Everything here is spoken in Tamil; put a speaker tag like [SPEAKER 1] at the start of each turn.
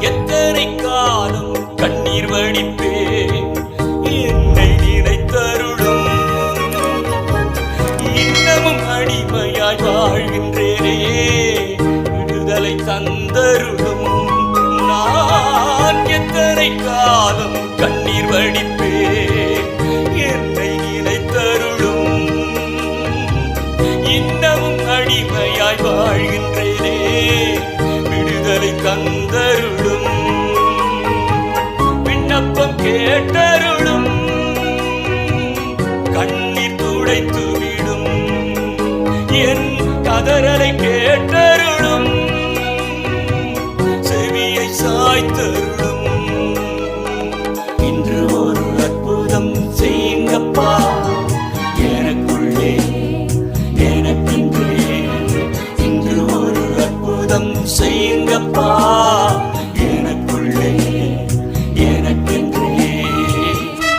[SPEAKER 1] எத்தனை காலம் கண்ணீர் வடிப்பேன் என்னை நினைத்தருளும். இன்னமும் அடிமையாய் வாழ்கின்றேனே. விடுதலை தந்தருளும். நான் எத்தனை காலம் கண்ணீர் வடிப்பேன் என்னை நினைத்தருளும். இன்னமும் அடிமையாய் வாழ்கின்றேனே. விடுதலை தந்தருளும் ஆதரலை கேட்டருளும். செவியை சாய்த்தருளும். இன்று ஒரு அற்புதம் செய்யுங்கப்பா. எனக்குள்ளே எனக்கின்றே. இன்று ஒரு அற்புதம் செய்யுங்கப்பா.